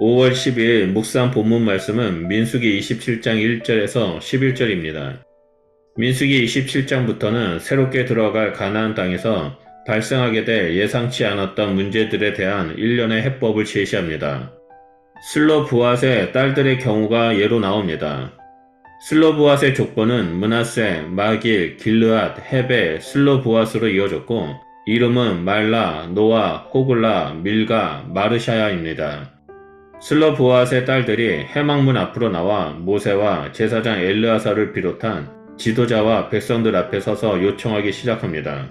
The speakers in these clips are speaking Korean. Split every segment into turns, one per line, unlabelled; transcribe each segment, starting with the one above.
5월 12일 묵상 본문 말씀은 민수기 27장 1절에서 11절입니다. 민수기 27장부터는 새롭게 들어갈 가나안 땅에서 발생하게 될 예상치 않았던 문제들에 대한 일련의 해법을 제시합니다. 슬로브앗의 딸들의 경우가 예로 나옵니다. 슬로브앗의 족보는 문하세, 마길, 길르앗, 헤베, 슬로브앗으로 이어졌고 이름은 말라, 노아, 호글라, 밀가, 마르샤야입니다. 슬로브앗의 딸들이 해망문 앞으로 나와 모세와 제사장 엘르아사를 비롯한 지도자와 백성들 앞에 서서 요청하기 시작합니다.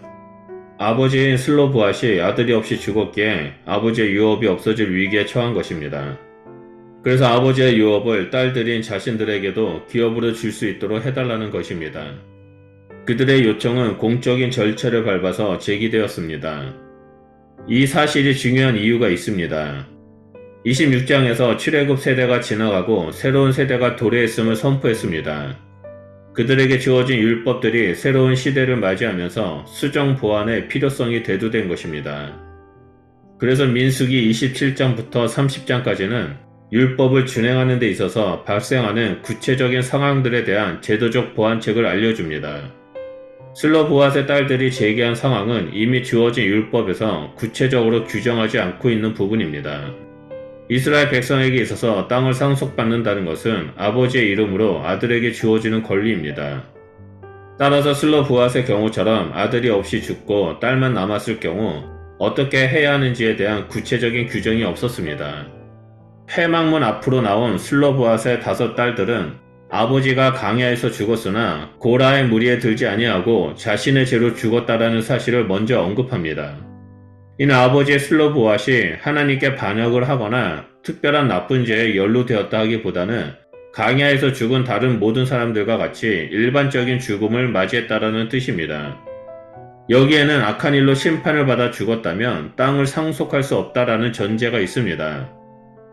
아버지인 슬로브앗이 아들이 없이 죽었기에 아버지의 유업이 없어질 위기에 처한 것입니다. 그래서 아버지의 유업을 딸들인 자신들에게도 기업으로 줄 수 있도록 해달라는 것입니다. 그들의 요청은 공적인 절차를 밟아서 제기되었습니다. 이 사실이 중요한 이유가 있습니다. 26장에서 출애굽 세대가 지나가고 새로운 세대가 도래했음을 선포했습니다. 그들에게 주어진 율법들이 새로운 시대를 맞이하면서 수정 보완의 필요성이 대두된 것입니다. 그래서 민수기 27장부터 30장까지는 율법을 준행하는 데 있어서 발생하는 구체적인 상황들에 대한 제도적 보완책을 알려줍니다. 슬로보앗의 딸들이 제기한 상황은 이미 주어진 율법에서 구체적으로 규정하지 않고 있는 부분입니다. 이스라엘 백성에게 있어서 땅을 상속받는다는 것은 아버지의 이름으로 아들에게 주어지는 권리입니다. 따라서 슬로브앗의 경우처럼 아들이 없이 죽고 딸만 남았을 경우 어떻게 해야 하는지에 대한 구체적인 규정이 없었습니다. 해망문 앞으로 나온 슬로브앗의 다섯 딸들은 아버지가 강야에서 죽었으나 고라의 무리에 들지 아니하고 자신의 죄로 죽었다라는 사실을 먼저 언급합니다. 이는 아버지의 슬로브앗이 하나님께 반역을 하거나 특별한 나쁜 죄에 연루되었다 하기보다는 강야에서 죽은 다른 모든 사람들과 같이 일반적인 죽음을 맞이했다라는 뜻입니다. 여기에는 악한 일로 심판을 받아 죽었다면 땅을 상속할 수 없다라는 전제가 있습니다.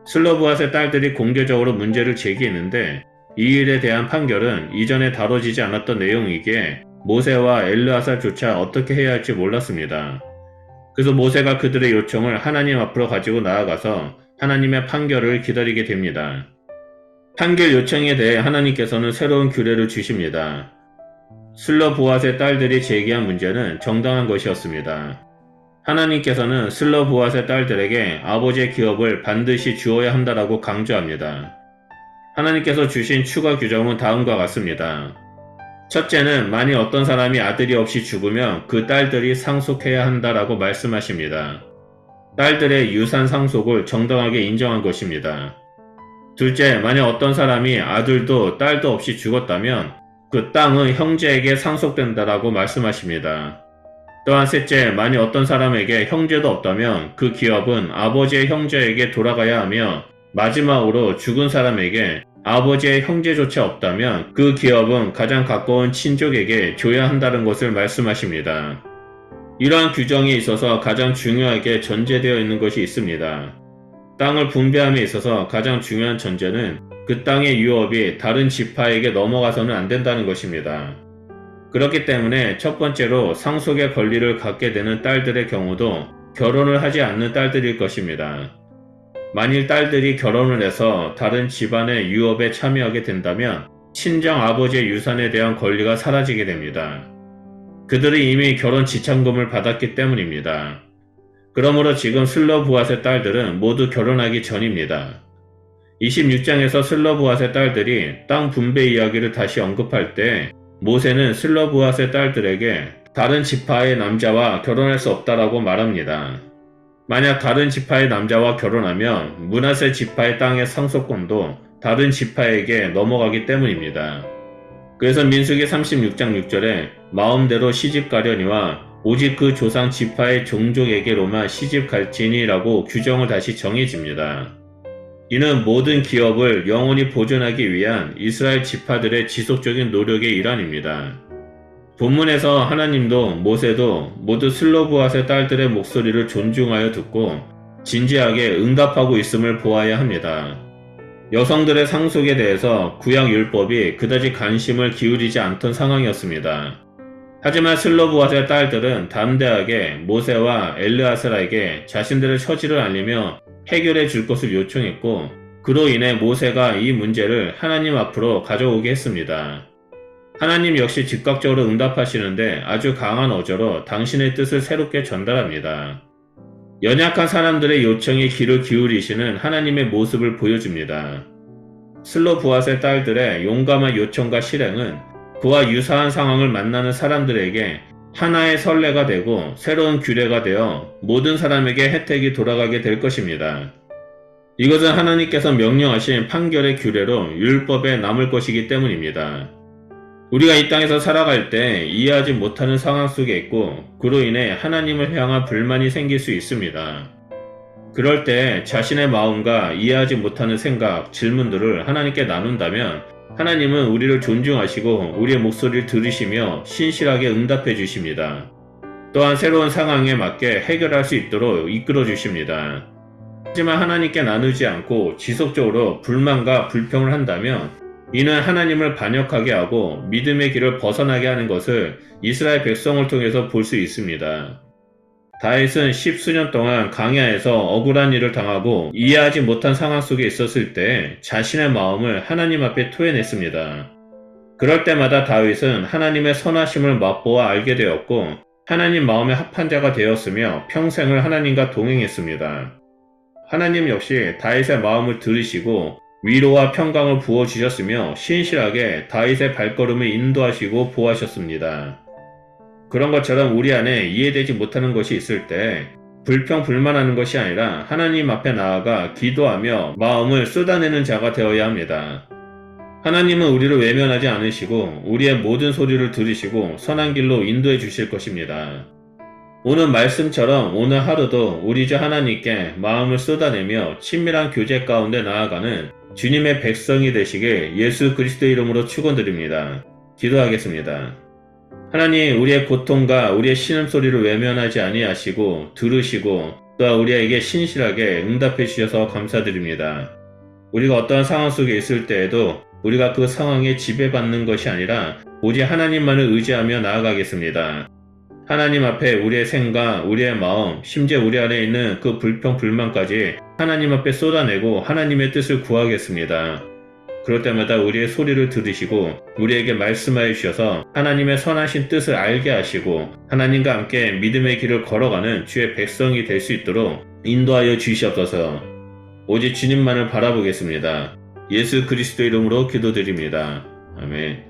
슬로브앗의 딸들이 공개적으로 문제를 제기했는데 이 일에 대한 판결은 이전에 다뤄지지 않았던 내용이기에 모세와 엘르아살조차 어떻게 해야 할지 몰랐습니다. 그래서 모세가 그들의 요청을 하나님 앞으로 가지고 나아가서 하나님의 판결을 기다리게 됩니다. 판결 요청에 대해 하나님께서는 새로운 규례를 주십니다. 슬로보앗의 딸들이 제기한 문제는 정당한 것이었습니다. 하나님께서는 슬로보앗의 딸들에게 아버지의 기업을 반드시 주어야 한다라고 강조합니다. 하나님께서 주신 추가 규정은 다음과 같습니다. 첫째는 만일 어떤 사람이 아들이 없이 죽으면 그 딸들이 상속해야 한다라고 말씀하십니다. 딸들의 유산 상속을 정당하게 인정한 것입니다. 둘째, 만약 어떤 사람이 아들도 딸도 없이 죽었다면 그 땅은 형제에게 상속된다라고 말씀하십니다. 또한 셋째, 만약 어떤 사람에게 형제도 없다면 그 기업은 아버지의 형제에게 돌아가야 하며 마지막으로 죽은 사람에게 아버지의 형제조차 없다면 그 기업은 가장 가까운 친족에게 줘야 한다는 것을 말씀하십니다. 이러한 규정에 있어서 가장 중요하게 전제되어 있는 것이 있습니다. 땅을 분배함에 있어서 가장 중요한 전제는 그 땅의 유업이 다른 지파에게 넘어가서는 안 된다는 것입니다. 그렇기 때문에 첫 번째로 상속의 권리를 갖게 되는 딸들의 경우도 결혼을 하지 않는 딸들일 것입니다. 만일 딸들이 결혼을 해서 다른 집안의 유업에 참여하게 된다면 친정 아버지의 유산에 대한 권리가 사라지게 됩니다. 그들이 이미 결혼 지참금을 받았기 때문입니다. 그러므로 지금 슬로브앗의 딸들은 모두 결혼하기 전입니다. 26장에서 슬로브앗의 딸들이 땅 분배 이야기를 다시 언급할 때 모세는 슬로브앗의 딸들에게 다른 지파의 남자와 결혼할 수 없다라고 말합니다. 만약 다른 지파의 남자와 결혼하면 문하세 지파의 땅의 상속권도 다른 지파에게 넘어가기 때문입니다. 그래서 민수기 36장 6절에 마음대로 시집 가려니와 오직 그 조상 지파의 종족에게로만 시집 갈지니라고 규정을 다시 정해집니다. 이는 모든 기업을 영원히 보존하기 위한 이스라엘 지파들의 지속적인 노력의 일환입니다. 본문에서 하나님도 모세도 모두 슬로브앗의 딸들의 목소리를 존중하여 듣고 진지하게 응답하고 있음을 보아야 합니다. 여성들의 상속에 대해서 구약 율법이 그다지 관심을 기울이지 않던 상황이었습니다. 하지만 슬로브앗의 딸들은 담대하게 모세와 엘르아스라에게 자신들의 처지를 알리며 해결해 줄 것을 요청했고 그로 인해 모세가 이 문제를 하나님 앞으로 가져오게 했습니다. 하나님 역시 즉각적으로 응답하시는데 아주 강한 어조로 당신의 뜻을 새롭게 전달합니다. 연약한 사람들의 요청에 귀를 기울이시는 하나님의 모습을 보여줍니다. 슬로 부앗의 딸들의 용감한 요청과 실행은 그와 유사한 상황을 만나는 사람들에게 하나의 선례가 되고 새로운 규례가 되어 모든 사람에게 혜택이 돌아가게 될 것입니다. 이것은 하나님께서 명령하신 판결의 규례로 율법에 남을 것이기 때문입니다. 우리가 이 땅에서 살아갈 때 이해하지 못하는 상황 속에 있고 그로 인해 하나님을 향한 불만이 생길 수 있습니다. 그럴 때 자신의 마음과 이해하지 못하는 생각, 질문들을 하나님께 나눈다면 하나님은 우리를 존중하시고 우리의 목소리를 들으시며 신실하게 응답해 주십니다. 또한 새로운 상황에 맞게 해결할 수 있도록 이끌어 주십니다. 하지만 하나님께 나누지 않고 지속적으로 불만과 불평을 한다면 이는 하나님을 반역하게 하고 믿음의 길을 벗어나게 하는 것을 이스라엘 백성을 통해서 볼 수 있습니다. 다윗은 십수년 동안 강야에서 억울한 일을 당하고 이해하지 못한 상황 속에 있었을 때 자신의 마음을 하나님 앞에 토해냈습니다. 그럴 때마다 다윗은 하나님의 선하심을 맛보아 알게 되었고 하나님 마음에 합한 자가 되었으며 평생을 하나님과 동행했습니다. 하나님 역시 다윗의 마음을 들으시고 위로와 평강을 부어 주셨으며 신실하게 다윗의 발걸음을 인도하시고 보호하셨습니다. 그런 것처럼 우리 안에 이해되지 못하는 것이 있을 때 불평 불만하는 것이 아니라 하나님 앞에 나아가 기도하며 마음을 쏟아내는 자가 되어야 합니다. 하나님은 우리를 외면하지 않으시고 우리의 모든 소리를 들으시고 선한 길로 인도해 주실 것입니다. 오늘 말씀처럼 오늘 하루도 우리 주 하나님께 마음을 쏟아내며 친밀한 교제 가운데 나아가는 주님의 백성이 되시길 예수 그리스도의 이름으로 축원드립니다. 기도하겠습니다. 하나님 우리의 고통과 우리의 신음소리를 외면하지 아니하시고 들으시고 또한 우리에게 신실하게 응답해 주셔서 감사드립니다. 우리가 어떠한 상황 속에 있을 때에도 우리가 그 상황에 지배받는 것이 아니라 오직 하나님만을 의지하며 나아가겠습니다. 하나님 앞에 우리의 생각, 우리의 마음, 심지어 우리 안에 있는 그 불평, 불만까지 하나님 앞에 쏟아내고 하나님의 뜻을 구하겠습니다. 그럴 때마다 우리의 소리를 들으시고 우리에게 말씀하여 주셔서 하나님의 선하신 뜻을 알게 하시고 하나님과 함께 믿음의 길을 걸어가는 주의 백성이 될 수 있도록 인도하여 주시옵소서. 오직 주님만을 바라보겠습니다. 예수 그리스도 이름으로 기도드립니다. 아멘.